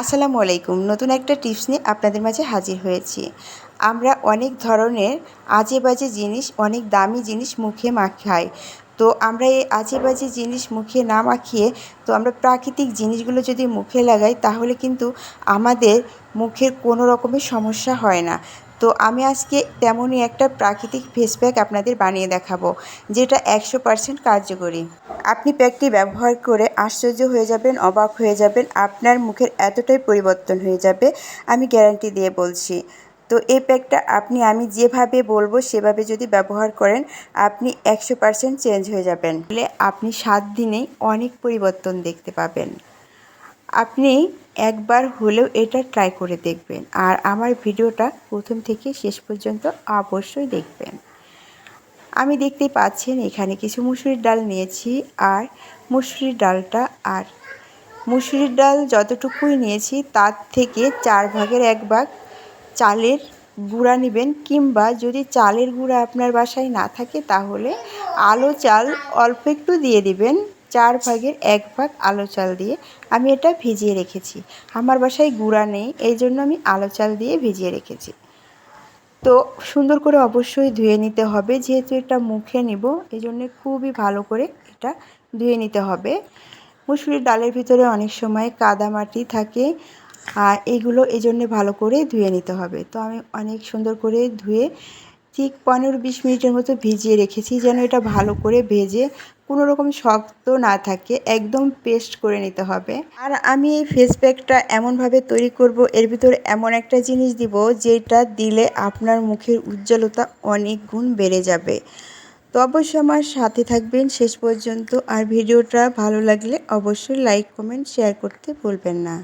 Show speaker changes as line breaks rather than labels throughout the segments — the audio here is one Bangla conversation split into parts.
আসসালামু আলাইকুম। নতুন একটা টিপস নিয়ে আপনাদের মাঝে হাজির হয়েছি। আমরা অনেক ধরনের আজে বাজে জিনিস, অনেক দামি জিনিস মুখে মাখাই। তো আমরা এই আজে বাজে জিনিস মুখে না মাখিয়ে, তো আমরা প্রাকৃতিক জিনিসগুলো যদি মুখে লাগাই, তাহলে কিন্তু আমাদের মুখের কোনো রকমের সমস্যা হয় না। তো আমি আজকে তেমনই একটা প্রাকৃতিক ফেস প্যাক আপনাদের বানিয়ে দেখাবো, যেটা একশো পারসেন্ট কার্যকরী। আপনি প্যাকটি ব্যবহার করে আশ্চর্য হয়ে যাবেন, অবাক হয়ে যাবেন, আপনার মুখের এতটাই পরিবর্তন হয়ে যাবে, আমি গ্যারান্টি দিয়ে বলছি। তো এই প্যাকটা আপনি, আমি যেভাবে বলব, সেভাবে যদি ব্যবহার করেন, আপনি একশো পারসেন্ট চেঞ্জ হয়ে যাবেন। আপনি সাত দিনেই অনেক পরিবর্তন দেখতে পাবেন। আপনি একবার হলেও এটা ট্রাই করে দেখবেন। আর আমার ভিডিওটা প্রথম থেকে শেষ পর্যন্ত অবশ্যই দেখবেন। আমি দেখতে পাচ্ছেন এখানে কিছু মুসুরির ডাল নিয়েছি আর মুসুরির ডালটা আর মুসুরির ডাল যতটুকুই নিয়েছি তার থেকে চার ভাগের এক ভাগ চালের গুঁড়া নেবেন কিংবা যদি চালের গুঁড়া আপনার বাসায় না থাকে তাহলে আলো চাল অল্প একটু দিয়ে দিবেন। চার ভাগের এক ভাগ আলো চাল দিয়ে আমি এটা ভিজিয়ে রেখেছি। আমার বাসায় গুঁড়া নেই, এই জন্য আমি আলো চাল দিয়ে ভিজিয়ে রেখেছি। তো সুন্দর করে অবশ্যই ধুয়ে নিতে হবে, যেহেতু এটা মুখে নিব এই জন্যে খুবই ভালো করে এটা ধুয়ে নিতে হবে। মুসুরির ডালের ভিতরে অনেক সময় কাদা মাটি থাকে, আর এগুলো এই জন্যে ভালো করে ধুয়ে নিতে হবে। তো আমি অনেক সুন্দর করে ধুয়ে ঠিক পনেরো বিশ মিনিটের মতো ভিজিয়ে রেখেছি, যেন এটা ভালো করে ভেজে কোনো রকম শক্ত না থাকে, একদম পেস্ট করে নিতে হবে। আর আমি এই ফেস প্যাকটা এমনভাবে তৈরি করব, এর ভিতরে এমন একটা জিনিস দিব যেটা দিলে আপনার মুখের উজ্জ্বলতা অনেক গুণ বেড়ে যাবে। তো অবশ্যই আমার সাথে থাকবেন শেষ পর্যন্ত। আর ভিডিওটা ভালো লাগলে অবশ্যই লাইক কমেন্ট শেয়ার করতে ভুলবেন না।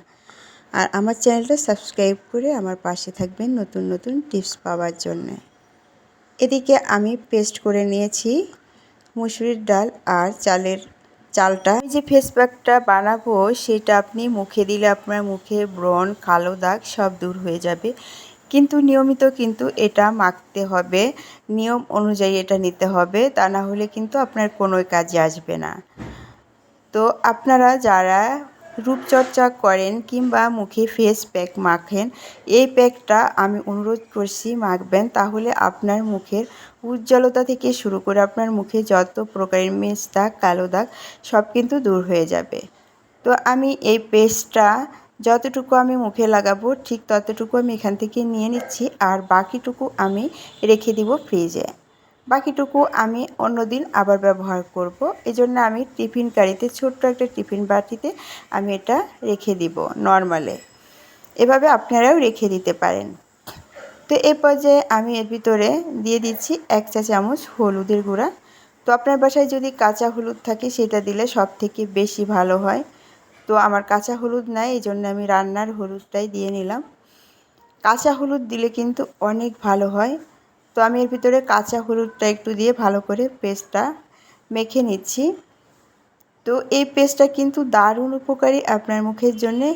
আর আমার চ্যানেলটা সাবস্ক্রাইব করে আমার পাশে থাকবেন নতুন নতুন টিপস পাওয়ার জন্য। এদিকে আমি পেস্ট করে নিয়েছি। মুসুরির ডাল আর চালের চালটা। যে ফেস প্যাকটা বানাবো, সেটা আপনি মুখে দিলে আপনার মুখে ব্রণ, কালো দাগ সব দূর হয়ে যাবে। কিন্তু নিয়মিত কিন্তু এটা মাখতে হবে। নিয়ম অনুযায়ী এটা নিতে হবে, তা না হলে কিন্তু আপনার কোনো কাজে আসবে না। তো আপনারা যারা রূপচর্চা করেন কিংবা মুখে ফেস প্যাক মাখেন, এই প্যাকটা আমি অনুরোধ করছি মাখবেন, তাহলে আপনার মুখের উজ্জ্বলতা থেকে শুরু করে আপনার মুখে যত প্রকারের মেজ দাগ, কালো দাগ, সব কিন্তু দূর হয়ে যাবে। তো আমি এই পেস্টটা যতটুকু আমি মুখে লাগাবো, ঠিক ততটুকু আমি এখান থেকে নিয়ে নিচ্ছি, আর বাকিটুকু আমি রেখে দিব ফ্রিজে বাকিটুকু আমি অন্যদিন আবার ব্যবহার করব। এজন্য আমি টিফিন কারিতে ছোট্ট একটা টিফিন বাটিতে আমি এটা রেখে দিব নর্মালে। এভাবে আপনারাও রেখে দিতে পারেন। তো এ পর্যায়ে আমি এর ভিতরে দিয়ে দিচ্ছি এক চা চামচ হলুদের গুঁড়া। তো আপনার বাসায় যদি কাঁচা হলুদ থাকে সেটা দিলে সব থেকে বেশি ভালো হয়। তো আমার কাঁচা হলুদ নাই এই জন্য আমি রান্নার হলুদটাই দিয়ে নিলাম। কাঁচা হলুদ দিলে কিন্তু অনেক ভালো হয়। তো আমি এর ভিতরে কাঁচা হলুদটা একটু দিয়ে ভালো করে পেস্টটা মেখে নিচ্ছি। তো এই পেস্টটা কিন্তু দারুণ উপকারী আপনার মুখের জন্যে।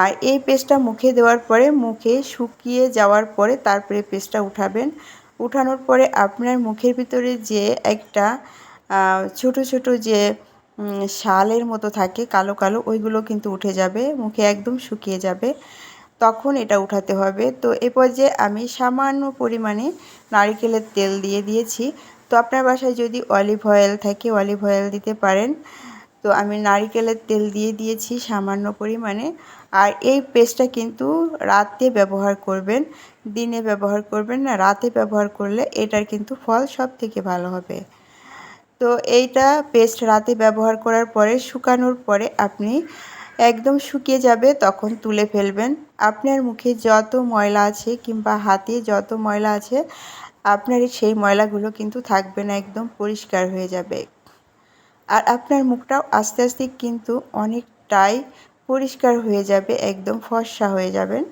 আর এই পেস্টটা মুখে দেওয়ার পরে মুখে শুকিয়ে যাওয়ার পরে তারপরে পেস্টটা উঠাবেন। উঠানোর পরে আপনার মুখের ভিতরে যে একটা ছোট ছোট যে শালের মতো থাকে, কালো কালো, ওইগুলো কিন্তু উঠে যাবে, মুখে একদম শুকিয়ে যাবে। তখন এটা উঠাতে হবে। তো এ পর্যায়ে আমি সামান্য পরিমাণে নারিকেলের তেল দিয়ে দিয়েছি। তো আপনার বাসায় যদি অলিভ অয়েল থাকে, অলিভ অয়েল দিতে পারেন। তো আমি নারিকেলের তেল দিয়ে দিয়েছি সামান্য পরিমাণে। আর এই পেস্টটা কিন্তু রাতে ব্যবহার করবেন, দিনে ব্যবহার করবেন না, রাতে ব্যবহার করলে এটার কিন্তু ফল সব থেকে ভালো হবে। তো এইটা পেস্ট রাতে ব্যবহার করার পরে, শুকানোর পরে আপনি একদম শুকিয়ে যাবে, তখন তুলে ফেলবেন। আপনার মুখে যত ময়লা আছে কিংবা হাতে যত ময়লা আছে, আপনার সেই ময়লাগুলো কিন্তু থাকবে না, একদম পরিষ্কার হয়ে যাবে। আর আপনার মুখটাও আস্তে আস্তে কিন্তু অনেকটাই পরিষ্কার হয়ে যাবে, একদম ফর্সা হয়ে যাবেন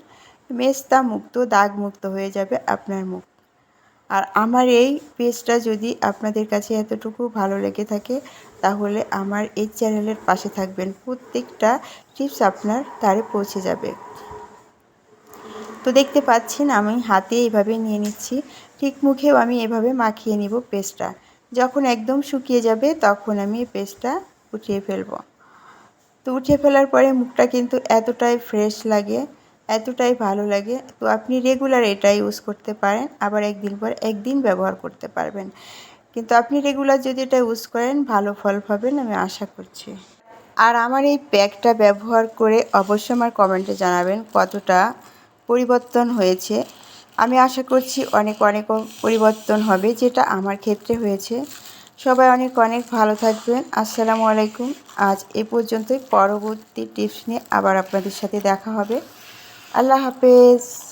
মেস্তা মুক্ত, দাগ মুক্ত হয়ে যাবে আপনার মুখ। আর আমার এই পেজটা যদি আপনাদের কাছে এতটুকু ভালো লেগে থাকে তাহলে আমার এই চ্যানেলের পাশে থাকবেন। প্রত্যেকটা টিপস আপনার তারে পৌঁছে যাবে। তো দেখতে পাচ্ছেন, আমি হাতে এইভাবে নিয়ে নিচ্ছি। ঠিক মুখেও আমি এভাবে মাখিয়ে নিব পেস্টটা। যখন একদম শুকিয়ে যাবে, তখন আমি পেস্টটা উঠিয়ে ফেলব। তো উঠে ফেলার পরে মুখটা কিন্তু এতটাই ফ্রেশ লাগে, এতটাই ভালো লাগে। তো আপনি রেগুলার এটা ইউজ করতে পারেন, আবার একদিন পর একদিন ব্যবহার করতে পারবেন। কিন্তু আপনি রেগুলার যদি এটা ইউজ করেন, ভালো ফল পাবেন আমি আশা করছি। আর আমার এই প্যাকটা ব্যবহার করে অবশ্যই আমার কমেন্টে জানাবেন কতটা পরিবর্তন হয়েছে। আমি আশা করছি অনেক অনেক পরিবর্তন হবে যেটা আমার ক্ষেত্রে হয়েছে। সবাই অনেক অনেক ভালো থাকবেন। আসসালামু আলাইকুম। আজ এ পর্যন্তই। পরবর্তী টিপস নিয়ে আবার আপনাদের সাথে দেখা হবে। আল্লাহ হাফেজ।